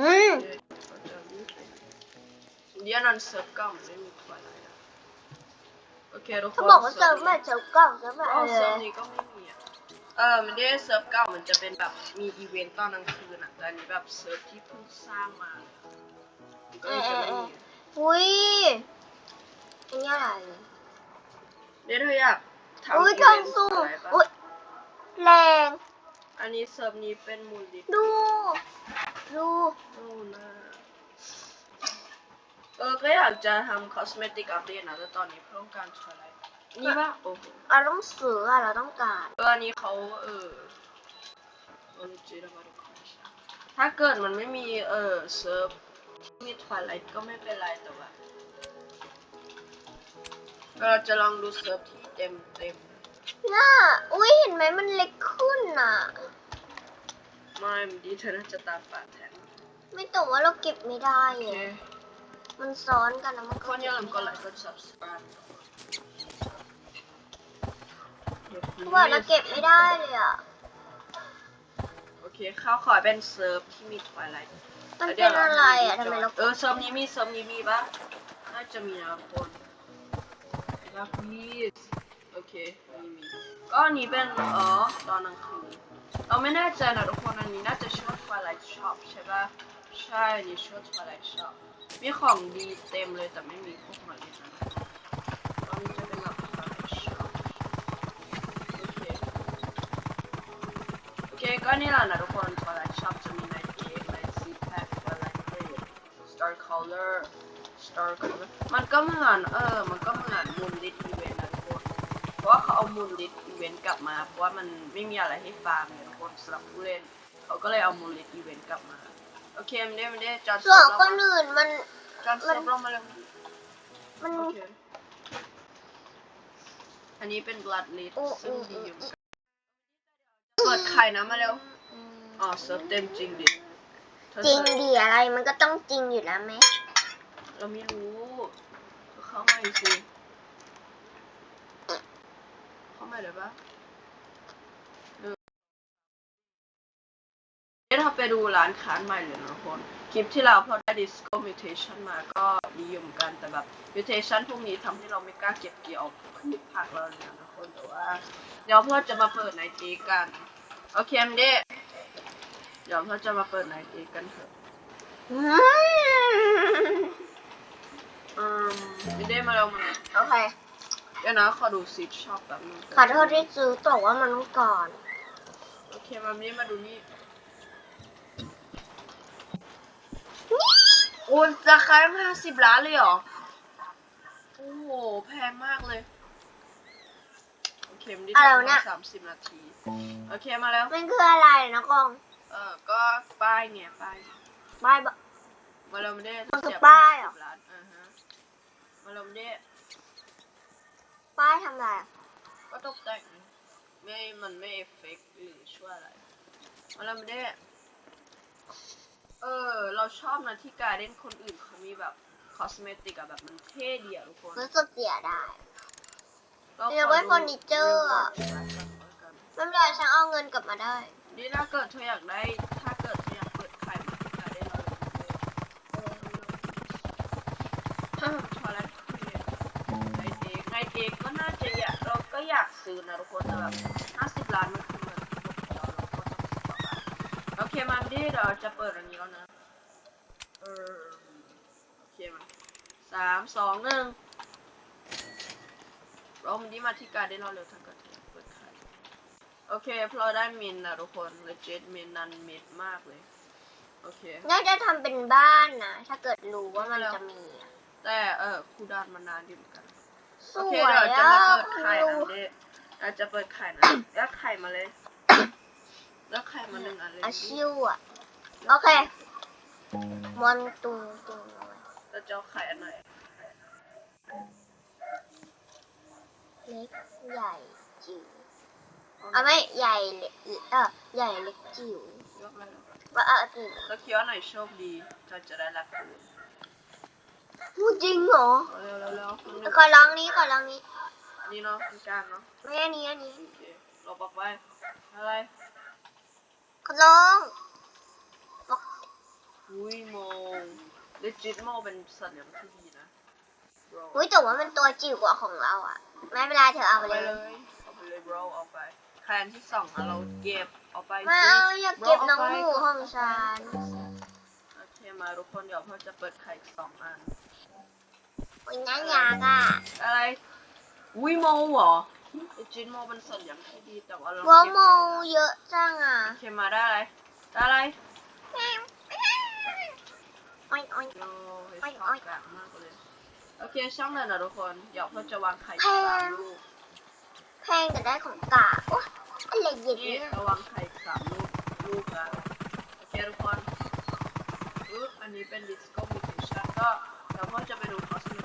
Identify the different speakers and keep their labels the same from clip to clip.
Speaker 1: อืม
Speaker 2: เดี๋ยวนั้นเซิร์ฟเก่ามันไม่มีทวายไลท์อะโอเคทุกคน
Speaker 1: เขาบอกว่าเซิร์ฟไม่เซิร์ฟกล้องเซิร์ฟอะ
Speaker 2: อ๋อ
Speaker 1: ไร
Speaker 2: เซิร์ฟนี้ก็ไม่มีอะเออมันได้เซิร์ฟเก่ามันจะเป็นแบบมีอีเวนต์ตอนกลางคืนอะแต่อันนี้แบบเซิร์ฟที่เพิ่งสร้างมามันก็เลยจะไม่มี
Speaker 1: อุ้ยอันนี้อะไร
Speaker 2: เดี๋ยวเธออยากทำ
Speaker 1: อุ้ย
Speaker 2: อี
Speaker 1: กล้อง
Speaker 2: เวนต์
Speaker 1: ซูม
Speaker 2: อะไรปะ
Speaker 1: อุ้ยแรง
Speaker 2: อันนี้เซิร์ฟนี้เป็นมูลนิธิ
Speaker 1: ดูดู
Speaker 2: โอ้น่าเออ ก็อยากจะทำคอสเมติกอัปเดตนะแต่ตอนนี้เพิ่งการใช้อะไรนี่ปะโอ้โห
Speaker 1: เราต้องซื้ออะเราต้องการ
Speaker 2: เอออันนี้เขาเออโอริจินอลถ้าเกิดมันไม่มีเออเซิร์ฟที่มีทวายไลท์ก็ไม่เป็นไรแต่ว่าเราจะลองดูเซิร์ฟที่เต็มเต็ม
Speaker 1: น่าอุ้ยเห็นไหมมันเล็กขึ้นอะ
Speaker 2: ไม่ดีเธอน่าจะตามป่าแทน
Speaker 1: ไม่แต่ว่าเราเก็บไม่ได้
Speaker 2: โอเค
Speaker 1: อะมันซ้อนกันนะมัน
Speaker 2: คนอย่าลืมกดไลค์กด subscribe
Speaker 1: ว่าเราเก็บไม่ได้เลยอะ
Speaker 2: โอเคข้าวขอเป็นเซิร์ฟที่มีทวายไลท์
Speaker 1: มันเป็นอะไรอะทำไมเรา
Speaker 2: เออเซิร์ฟนี้มีเซิร์ฟนี้มีปะน่าจะมีนะทุกคนนะ please โอเคมีมีก็อันนี้เป็นเออตอนกลางคืนเราไม่แน่ใจนะทุกคนอันนี้น่าจะชื่อว่า Twilight Shop ใช่ปะ ใช่นนี้ชื่อว่า Twilight Shop มีของดีเต็มเลยแต่ไม่มีพวกมันเลยนะตอนนี้จะเป็นแบบ Twilight Shop โอเคโอเคก็นี่แหละนะทุกคน Twilight Shop จะมี Night Cake Night Sea Pack Twilight Grade Star Color Star Color มันก็เหมือนเออมันก็เหมือนมูนลิทอีเวนต์นะทุกคนเพราะว่าเขาเอามูนลิทอีเวนต์กลับมา เพราะว่ามันไม่มีอะไรให้ฟาร์มเลยทุกคนสำหรับผู้เล่นเขาก็เลยเอามูนลิทอีเวนต์กลับ เคมันได้มันได้จอห์น
Speaker 1: ส่วน
Speaker 2: เซิร์ฟ
Speaker 1: คนอื่นมัน
Speaker 2: จอห์นเซิร์ฟลงมาเร็ว
Speaker 1: มัน
Speaker 2: โอเคอันนี้เป็น blood list
Speaker 1: โอ้
Speaker 2: ซึ่ง
Speaker 1: โอ้
Speaker 2: ดีอยู่เหมือนกันเปิดไข่นะมาเร็ว อ๋อเซิร์ฟเต็มจริงดิเธอ
Speaker 1: จริง
Speaker 2: เซิฟ
Speaker 1: ดีอะไรมันก็ต้องจริงอยู่แล้วไหม
Speaker 2: เราไม่รู้เธอเข้ามาอีกสิเข้ามาเดี๋ยวปะเออเดี๋ยวเราไปดูร้านค้าใหม่เลยนะทุกคนคลิปที่เราพอได้ disco mutation มาก็ดีอยู่เหมือนกันแต่แบบ mutation พวกนี้ทำให้เราไม่กล้าเก็บเกี่ยวพืชผักเราเลยนะทุกคนแต่ว่า เดี๋ยวเพื่อจะมาเปิดในเจกันโอเคมเดเดี๋ยวเพื่อจะมาเปิดในเจกันเถอะ
Speaker 1: อืม
Speaker 2: อืมไม่ได้มาแล้วมา
Speaker 1: โอเค
Speaker 2: เดี๋ยวนะขอดูซิชอบแบบนึง
Speaker 1: ขอโทษที่ซื้อตัวว่ามันต้องก่อน
Speaker 2: โอเคมานี่มาดูนี่ อ้ยราคาห้าสิบล้านเลยเหรอ โอ้โห แพงมากเลย โอเคมันได้
Speaker 1: อะไรวะเนี่ย
Speaker 2: สามสิบนาที โอเคมาแล้ว
Speaker 1: มันคืออะไรนะกล้อง
Speaker 2: เออ ก็ป้ายเนี่ยป้าย
Speaker 1: บายบาย
Speaker 2: มาแล้วไม่ได้
Speaker 1: มันคือ
Speaker 2: เสี
Speaker 1: ป้ายเหรอ
Speaker 2: 50ล้านอ่าฮะมาแล้วไม่ได้
Speaker 1: ป้ายทำอะไรอะ
Speaker 2: ก็ตกแต่งไม่ มันไม่เอฟเฟกต์หรือช่วยอะไรมาแล้วไม่ได้ เออ เราชอบนะที่การเล่นคนอื่นเขามีแบบคอสเมติกอะแบบมันเท่ดีอะทุกคน
Speaker 1: รู้สึกเสียได้
Speaker 2: ก็
Speaker 1: เดี๋ยวไว้เฟอร์นิเจอร์อะ
Speaker 2: ขอดูร้านกันแล้วกัน
Speaker 1: ไม่เป็นไรฉันเอาเงินกลับมาได้
Speaker 2: นี่ถ้าเกิดเธออยากได้ ถ้าเกิดเธออยากเปิดขายมาที่การเล่นเราเลยเออเออพอแล้วคุยไงเอกไงเอกก็น่าจะอยากเราก็อยากซื้อนะทุกคนแต่แบบห้าสิบล้านมัน เคมาดิเดี๋ยวจะเปิดอันนี้แล้วนะเออโอเคมาสามสองหนึ่งเรามดีมาที่การได้เราเร็วทั้งกระเทเปิดขายโอเคพอเราได้มินนะทุกคนเลเจนมินนันเม็ดมากเลยโอเค
Speaker 1: น่าจะทำเป็นบ้านนะถ้าเกิดรู้ว่ามันจะมีอะ
Speaker 2: แต่เออคูดานมานานดีเหมือนกัน
Speaker 1: ส
Speaker 2: โอเค
Speaker 1: วย
Speaker 2: เดี๋ยวจะ
Speaker 1: อะ
Speaker 2: มาเปิดไข่นะเด็เราจะเปิดไข่นะแล้วไข่มาเลย แล้วไข่มาหนึ่งอันเลย
Speaker 1: อาชิวอะ โอเค มอนตูตูน้อย
Speaker 2: เราจะเอาไข่อันไหน
Speaker 1: เล็กใหญ่จิ๋วเอาไม่ใหญ่เล็กเออใหญ่เล็กจิ๋วย
Speaker 2: กเลยเหรอ
Speaker 1: ว่าเออจิ๋ว
Speaker 2: แล้วคิดว่าไหนโชคดีจะจะได้รับคืน
Speaker 1: พูดจริงเหรอ
Speaker 2: เอาเร็วเร็วเร็วคนหนึ่ง
Speaker 1: ขอลองนี้ขอลองนี้
Speaker 2: อันนี้เนาะคนกลางเนาะ
Speaker 1: ไม่อันนี้อันนี้
Speaker 2: โอเคเราบอกไว้อะไร
Speaker 1: ขอลอง
Speaker 2: มอุ้ยโมเลจิตโมเป็นสัตว์เลี้ยงที่ดีนะ bro
Speaker 1: อุ้ยแต่ว่ามันตัวจิ๋วกว่าของเราอะ ไม่เป็นไรเธอเอา
Speaker 2: เอา
Speaker 1: ไป
Speaker 2: ไป
Speaker 1: เล
Speaker 2: เลยยเอาไปเลย bro เอาไปแคนที่สองอะเราเก็บเอาไป
Speaker 1: มา
Speaker 2: สิ
Speaker 1: เอาอยากเก็บ
Speaker 2: Bro
Speaker 1: น้อง
Speaker 2: เอา
Speaker 1: ห
Speaker 2: ไป
Speaker 1: มูของฉัน
Speaker 2: โอเคมาทุกคนเดี๋ยวพ่อจะเปิดไข่สองอัน
Speaker 1: อุ้ยน่าอยากอะ
Speaker 2: อะไรวิโมเหรอ ไอจินโมเป็นสัตว์เลี้ยงที่ดีแต่ว่าเรา
Speaker 1: ว่า
Speaker 2: เก็บ
Speaker 1: โมเยอะจังอะ
Speaker 2: โอเคมาได้อะไรได้อะไร
Speaker 1: อ้อยอ้อย
Speaker 2: โอ้ยชอบแบบมากเลยโอเคช่างเลยนะทุกคนเดี๋ยวพ่อจะวางไข่
Speaker 1: แพ
Speaker 2: สาม
Speaker 1: ง
Speaker 2: ลูก
Speaker 1: แพงแต่ได้ของกาโอ้อะไรเย็น
Speaker 2: นี่
Speaker 1: เนี่ย
Speaker 2: เราวางไข่สามลูกลูกแล้วโอเคทุกคนอุ๊ยอันนี้เป็นดิสโก้มิเทชันก็เดี๋ยวพ่อจะไปดูคอสเม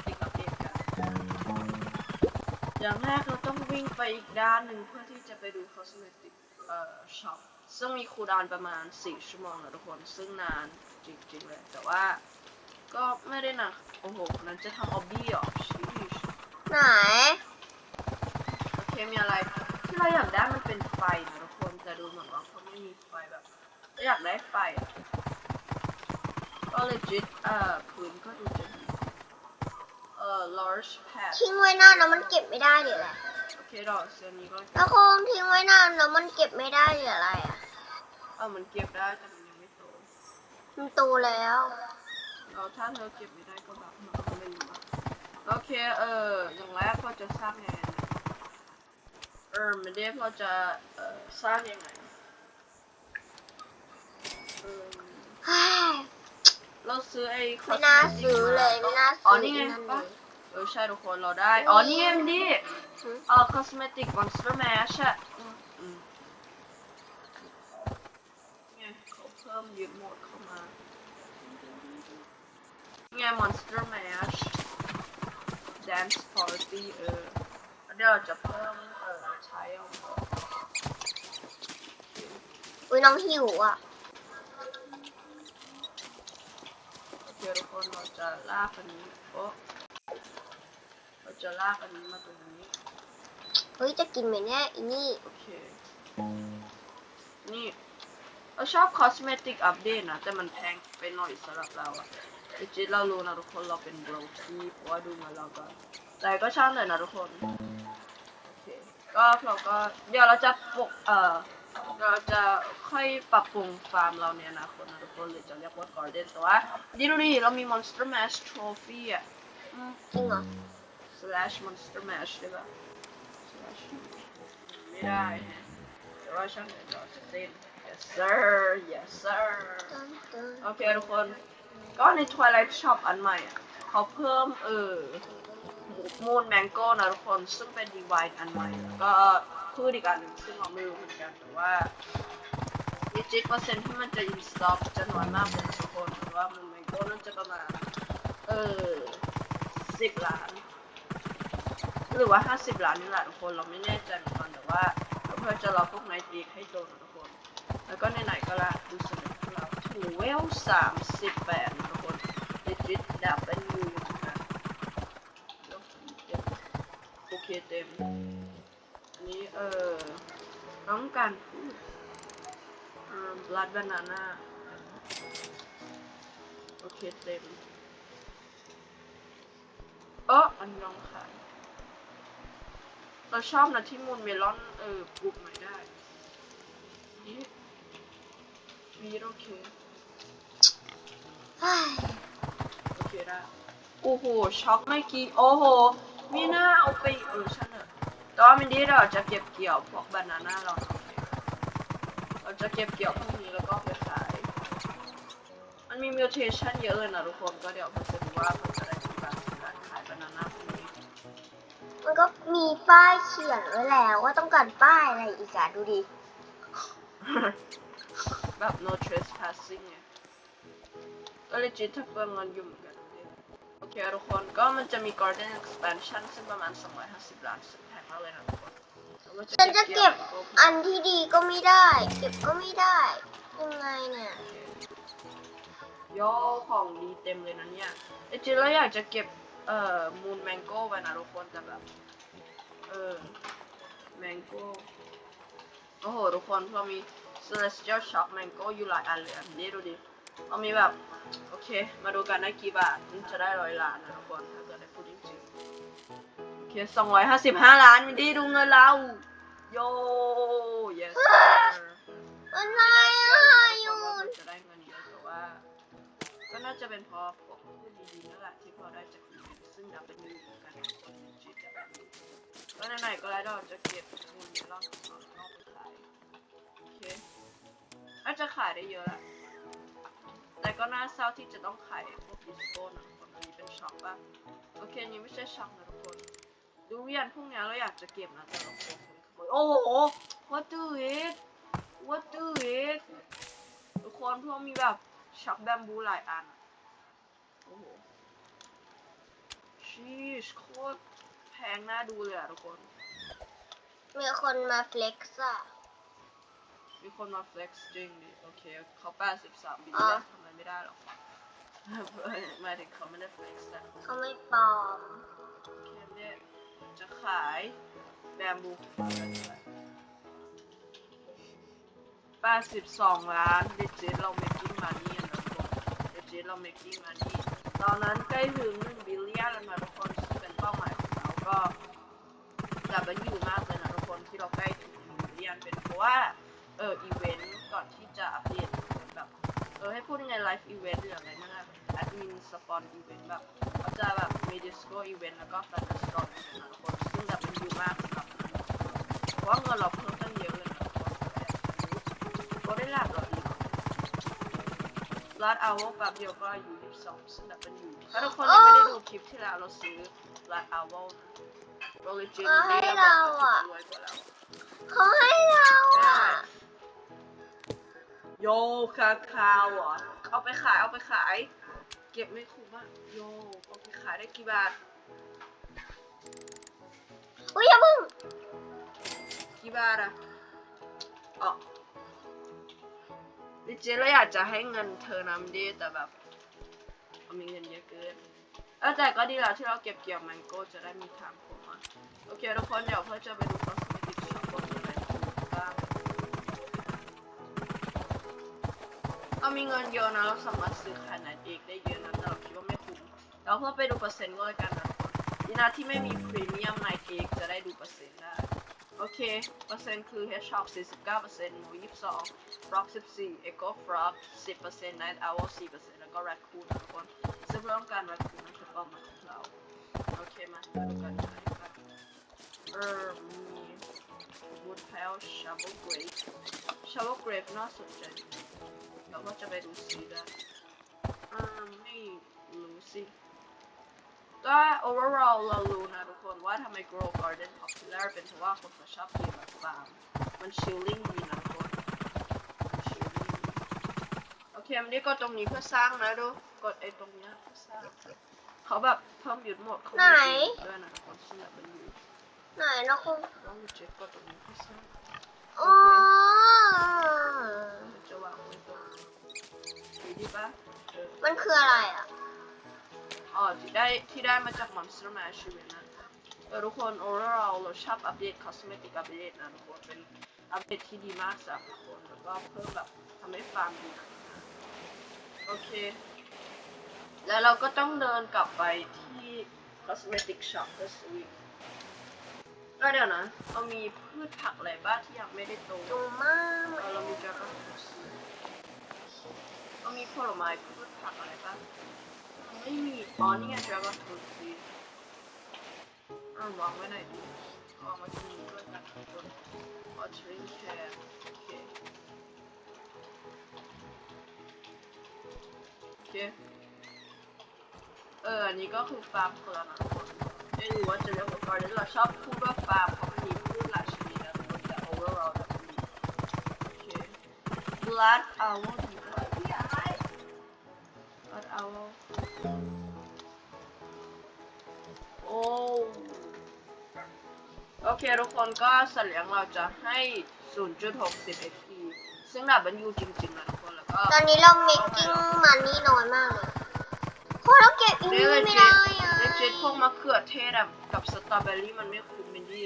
Speaker 2: อย่างแรกเราต้องวิ่งไปอีกด้านหนึ่งเพื่อที่จะไปดูคอสเมติกเอ่อช็อปซึ่งมีคูลดาวน์ประมาณ 4 ชั่วโมงนะทุกคน ซึ่งนานจริงๆเลย แต่ว่าก็ไม่ได้หนัก โอ้โห นั้นจะทำออบบี้เหรอชีช
Speaker 1: ไหน
Speaker 2: โอเค มีอะไร ที่เราอยากได้มันเป็นไฟนะทุกคน แต่ดูเหมือนว่าเขาไม่มีไฟแบบเราอยากได้ไฟอะก็เลยจิตเอ่อพื้นก็ดูจะดีเอ่อ large pad
Speaker 1: ทิ้งไว้นานแล้วมันเก็บไม่ได้หรืออะไร
Speaker 2: โอเคดอกเซนนี้ก็
Speaker 1: แล้วคงทิ้งไว้นานแล้วมันเก็บไม่ได้หรืออะไรอะ
Speaker 2: เออมันเก็บได้แต่มันยังไม่โต
Speaker 1: มันโตแล้ว
Speaker 2: เราถ้าเธอเก็บไม่ได้ก็แบบมันก็ไม่รู้อะโอเคเอออย่างแรกเราจะสร้างไงนะเออไม่ได้เราจะเอ่อสร้างยังไงเออ
Speaker 1: เฮ้ย
Speaker 2: เราซื้อไอ้
Speaker 1: ไม่น่า
Speaker 2: cosmetic
Speaker 1: ซื้อเลยไม่น่า
Speaker 2: อ๋อ
Speaker 1: ซื้อ
Speaker 2: นี่ไง
Speaker 1: นั่นเล
Speaker 2: ปะ
Speaker 1: ย
Speaker 2: เออใช่ทุกคนเราได้ อ๋อนี่ไงมันดิ
Speaker 1: หืม
Speaker 2: เอ่อ cosmetic monster mash อะอืมอืมเนี่ยเขาเพิ่มยึดโหมดเข้ามาไง monster mash dance party เออแล้วเดี๋ยวเราจะเพิ่มเออใช้เอา
Speaker 1: อุ้ยน้องหิวอะ
Speaker 2: โอเคทุกคนเราจะลากอันนี้โอ้เราจะลากอันนี้มาตรงนี้
Speaker 1: เฮ้ยจะกินไหมเนี่ยอีนี่
Speaker 2: โอเค นี่เราชอบ cosmetic update นะ แต่มันแพงไปหน่อยสำหรับเราอะจริงๆเรารู้นะทุกคนเราเป็น broky เพราะว่าดูมาเราก็แต่ก็ช่างเลยนะทุกคน โอเค ก็เราก็เดี๋ยวเราจะปลุกเอ่อ เราจะค่อยปรับปรุงฟาร์มเราเนี่ยนะคนนะทุกคนหรือจะเรียกว่า garden แต่ว่าดีดูดิเรามี monster mash trophy อะอืม
Speaker 1: จริงเหรอ
Speaker 2: slash monster mash ได้ปะ slash ไม่ได้ฮะแต่ว่าช่างเดี๋ยวเราจะเต้น yes sir yes sir โอเคทุกคน ก็ใน Twilight Shop อันใหม่อะเขาเพิ่มเออมูนแมงโก้นะทุกคน ซึ่งเป็นดีไวน์อันใหม่แล้วก็ พืชอีกอันหนึ่งซึ่งเราไม่รู้เหมือนกันแต่ว่ามีจิตเปอร์เซ็นต์ที่มันจะอินสต็อกจะน้อยมากเลยทุกคนแต่ว่ามูนแมงโก้น่าจะประมาณเออสิบล้าน หรือว่าห้าสิบล้านนี่แหละทุกคนเราไม่แน่ใจเหมือนกันแต่ว่าเพื่อจะรอพวกไนตีให้โตนทุกคน แล้วก็ไหนๆก็ละดูสเต็ปของเราถูเวลสามสิบแปดทุกคนดิจิตดับเป็นยูนะโอเคเต็ม นนี้เออต้องการพูดเอ่อ blood banana โอเคเต็มเอออันนี้ลองขายเราชอบนะที่มูนเมลอนเออปลูกหน่อยได้นี่วีดโอเค
Speaker 1: เฮ้ย
Speaker 2: โอเคได้โอ้โหช็อกไม่กี่โอ้โหมีหน้าเอาไปเออฉันอะ แต่ว่ามินดี้เราจะเก็บเกี่ยวพวกบานาน่าเรา เราจะเก็บเกี่ยวพวกนี้แล้วก็ไปขาย มันมีมิวเทชันเยอะเลยนะทุกคน ก็เดี๋ยวผมจะดูว่าผมจะได้ทำการการขายบานาน่าพวกนี้
Speaker 1: มันก็มีป้ายเขียนไว้แล้วว่าต้องการป้ายอะไรอีกอะดูดิ
Speaker 2: แบบ no trespassing ไงก็เลยจิตถ้าเปิดเงินอยู่เหมือนกัน โอเคทุกคน ก็มันจะมี garden expansion ซึ่งประมาณ 250 ล้านซึ่ งแพงมาเลยคนแล้ว
Speaker 1: ฉันจะเก็บอันที่ดีก็ไม่ได้ เก็บก็ไม่ได้ยังไงเนี่ย
Speaker 2: ย่อของดีเต็มเลยนะเนี่ยไอจิตแล้วอยากจะเก็บเอ่อ moon mango ไปนะทุกคนแต่แบบเออ mango โอ้โหทุกคนเรามี celestial shock mango อยู่หลายอันเลยอันนี้ดูดิเรามีแบบ โอเค มาดูกันได้กี่บาทจะได้ร้อยล้านนะทุกคนถ้าเกิดได้พูดจริงๆ โอเคสองร้อยห้าสิบห้าล้านวินดี้ดูเงินเรา โย yes sir
Speaker 1: อะไรอะ
Speaker 2: ไม่
Speaker 1: ยู
Speaker 2: น่าเชื่อนะว่ามันจะได้เงินเยอะแต่ว่า ก็น่าจะเป็นเพราะพวกผู้ดีๆนั่นแหละที่พอได้จากอีเวนต์ซึ่งนับเป็นหนึ่งเหมือนกันทุกคนจีจะแบบก็ไหนๆก็แล้วเราจะเก็บเงินในรอบของเราไปขายโอเคน่าจะขายได้เยอะแหละแต่ก็น่าเศร้าที่จะต้องขายพวกดิสโก้นะทุกคนอันนี้เป็นช็อคป่ะโอเคอันนี้ไม่ใช่ช็อคนะทุกคน ดูยันพวกเนี้ยเราอยากจะเก็บนะแต่เรากลัวคนขโมยโอ้โห what do it what do it ทุกคนพวกมีแบบช็อคแบมบูหลายอันอะโอ้โหชีสโคตรแพงน่าดูเลยอะทุกคน
Speaker 1: มีคนมาเฟล็กซ์อะ
Speaker 2: มีคนมา flex จริงดิโอเคเขา83บิล
Speaker 1: อ๋อ
Speaker 2: เลียนทำอะไรไม่ได้หรอกหมายถึงเขาไม่ได้ flex แต่
Speaker 1: เขาไม่ปลอม
Speaker 2: โอเคเนี่ย จะขายแบมบู82ล้านเดจิตเรา making money นะทุกคนเดจิตเรา making money ตอนนั้นใกล้ถึง1บิลเลียนแล้วนะทุกคนเป็นเป้าหมายของเราก็ดับเบิลยูมากเลยนะทุกคนที่เราใกล้ถึงบิลเลียนเป็นเพราะว่าเอออีเวนต์ก่อนที่จะอัปเดตแบบเออให้พูดยังไงไลฟ์อีเวนต์หรืออะไรนั่นแหละ มินสปอนอีเวนต์แบบเขาจะแบบมีดิสโก้อีเวนต์แล้วก็ฟันดิสโก้อีเวนต์นะทุกคนซึ่งแบบเป็นยูมากสำหรับเพราะว่าเงินเราเพิ่มตั้งเยอะเลยนะทุกคนก็ได้หลักเราอีกลาดเอาแป๊บเดียวก็อายุ22ซึ่งแบบเป็นยูถ้าทุกคนยังไม่ได้ดูคลิปที่แล้วเราซื้อลาดเอาโรลิจิน
Speaker 1: เขาให้เราอะ
Speaker 2: รวยกว่าเรา
Speaker 1: เขาให้เราอะ
Speaker 2: โยคาคาวเหรอเอาไปขายเอาไปขาย ก็บไม่คุ้มอะโยเอาไปขายได้กี่บาท
Speaker 1: อุ้ยอย่าเพิ่ง
Speaker 2: กี่บาทอะอ๋อดิเจเราอยากจะให้เงินเธอนำดีแต่แบบเรามีเงินเยอะเกินเออแต่ก็ดีแล้วที่เราเก็บเกี่ยวแมงโก้จะได้มีทางผมอะโอเคทุกคนเดี๋ยวเพื่อจะไปดูคอสเมติกช็อป เรามีเงินเยอะนะเราสามารถซื้อขนาดเอกได้เยอะนะแต่เราคิดว่าไม่คุ้มเราเพื่อไปดูเปอร์เซ็นต์ก็แล้วกันนะในนะที่ไม่มีพรีเมียมไนเอกจะได้ดูเปอร์เซ็นต์ได้โอเค เปอร์เซ็นต์คือ H Shock 49%หมู22 Frog 14 Echo Frog 10% Night Owl 4%แล้วก็ Raccoon นะทุกคนซึ่งเรื่องการ Raccoon นั่นคือเป้าหมายของเรา โอเค มามาดูกันใช้กันเออมี Wood Pile Shovel Grave Shovel Grave น่าสนใจ เราก็จะไปดูสีได้อืมไม่รู้สิก็ overall เรารู้นะทุกคนว่าทำไม grow garden popular เป็นเพราะว่าคนเขาชอบกินแบบฟาร์มมัน chilling ดีนะทุกคนมัน chilling โอเคมันนี่ก็ตรงนี้เพื่อสร้างนะดูกดไอ้ตรงเนี้ยเพื่อสร้างเขาแบบเพิ่มหยุดหมดเขา
Speaker 1: ไหน
Speaker 2: ด้วยนะทุกคนซึ่งแบบเป็นอยู่
Speaker 1: ไหนนะคุณ
Speaker 2: ต้องเช็คกดตรงนี้เพื่อสร้าง
Speaker 1: อ๋อ
Speaker 2: เดี๋ยวจะวางไว้ตรงนี้ ดีดีปะเออ
Speaker 1: มันคืออะไรอะ
Speaker 2: อ๋อที่ได้ที่ได้มาจาก Monster Mash ชีวิตนะเออทุกคน overall เราชอบอัปเดต cosmetic อัปเดตนะทุกคนเป็นอัปเดตที่ดีมากสำหรับทุกคนแล้วก็เพิ่มแบบทำให้ฟาร์มดีขึ้นนะโอเค แล้วเราก็ต้องเดินกลับไปที่ cosmetic shop เพื่อซื้ออีกก็เดี๋ยวนะเรามีพืชผักอะไรบ้างที่ยังไม่ได้โต
Speaker 1: ดูมาก
Speaker 2: เออเรามีดราก้อนฟรุ ตเรามีผลไม้พืชผักอะไรบ้างไม่มีอ๋อนี่ไงดราก้อนฟรุตซีอ่าวางไว้หน่อยดีวางไว้ตรงนี้ด้วยกันทุกคนวอเตอริงแคร์โอเคโอเคเอออันนี้ก็คือฟาร์มของเรานะคนไม่รู้ว่าจะเรียกว่าการ์เดนเราชอบพูดว่าฟาร์มเพราะมันมีพืชหลายชนิดนะคนแต่ overall แบบมี Okay. Blood owl ดีกว่า Blood โอเคทุกคนก็สัตว์เลี้ยงเราจะให้ 0.60 XP ซึ่งแบบมันอยู่จริงๆนะทุกคนแล้วก็
Speaker 1: ตอนนี้เรา making money น้อยมากเลยเพราะเราเก็บอีก
Speaker 2: เรียก
Speaker 1: นี่
Speaker 2: เลย
Speaker 1: ไม่
Speaker 2: เจ็
Speaker 1: ได้
Speaker 2: ด
Speaker 1: อะ
Speaker 2: เรียกเจ็ดพวกมะเขือเทศอะกับสตรอเบอรี่มันไม่คุ้มเป็นที่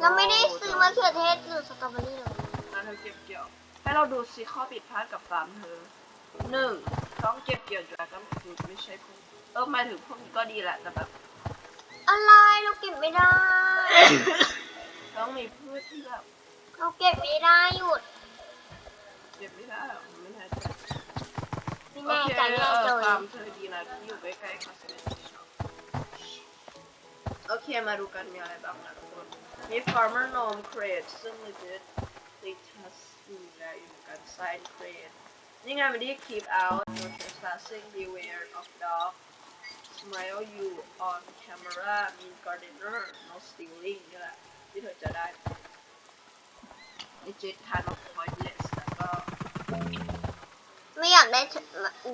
Speaker 1: เราไม่ได้ซื้อมะเขือเทศหรือสตรอเบอรี่เลย
Speaker 2: นะเธอเก็บเกี่ยว ให้เราดูสิข้อผิดพลาดกับฟาร์มเธอหนึ่งต้องเก็บเกี่ยวดราก้อนฟรุตไม่ใช่พวกเออหมายถึงพวกนี้ก็ดีแหละแต่แบบ
Speaker 1: อะไรเราเก็บไม่ได้
Speaker 2: ต้องมีพืชที่แบบ
Speaker 1: เราเก็บไม่ได้หยุด
Speaker 2: เก็บไม่ได้หรอกไม่แน่ใจ
Speaker 1: ไม่
Speaker 2: โอ
Speaker 1: แน่
Speaker 2: เค
Speaker 1: ใจ
Speaker 2: เอ
Speaker 1: แน่
Speaker 2: อ
Speaker 1: เลย
Speaker 2: ตามเธอดีนะที่อยู่ใกล้ๆคาสเมติช็อปโอเคมาดูกันมีอะไรบ้างนะทุกคนมี farmer gnome crate ซึ่ง legit they test ดูแลอยู่เหมือนกัน sign crate นี่ไงไม่ได้ keep out no trespassing beware of dog smile you on camera mean gardener no stealing นี่แหละที่เธอจะได้ legit kind of pointless แต่ก็
Speaker 1: ไม่อยากได้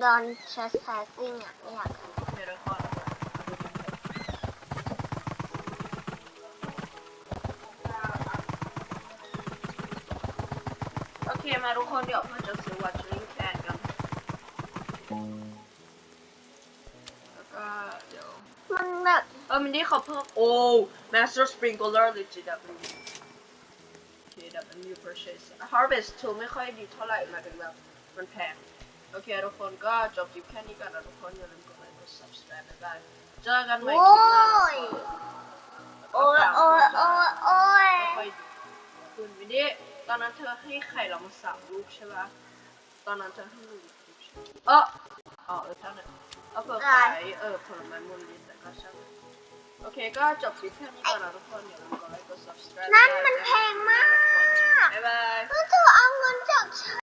Speaker 1: ดอน trespassing อะ ไม่อยากทำ
Speaker 2: โอเคทุกคนดูกันเถอะโอเคมาทุกคนเดี๋ยวเพื่อนจะซื้อ watering can กั
Speaker 1: มันแบบ
Speaker 2: เออมินดี้เขาเพิ่มโอ้ master sprinkler legit W KW purchase harvest tool ไม่ค่อยดีเท่าไหร่หมายถึงแบบมันแพง โอเค ทุกคนก็จบคลิปแค่นี้กันนะทุกคนอย่าลืมกดไลค์กด subscribe บ๊ายบายเจอกันใหม่
Speaker 1: โอ้
Speaker 2: คลิปหน้าทุกคน
Speaker 1: ยโอ้ยโอ้ยโอ้ยโอ้ย
Speaker 2: ไม่ค่อยดีคุณมินดี้ตอนนั้นเธอให้ไข่เรามาสามลูกใช่ปะตอนนั้นเธอให้ลูกใช่ไหมเอออ๋อเออท่านน่ะเอาเผื่อขายเออผลไม้มูล นิธิแต่ก็ช่างมันโอเคก็จบคลิปแค่นี้ก่อนนะทุกคนอย่าลืมกดไลค์กด subscribe
Speaker 1: นั่นมันแพงมาก
Speaker 2: บ๊ายบาย
Speaker 1: แล้วเธอเอาเงินจากฉัน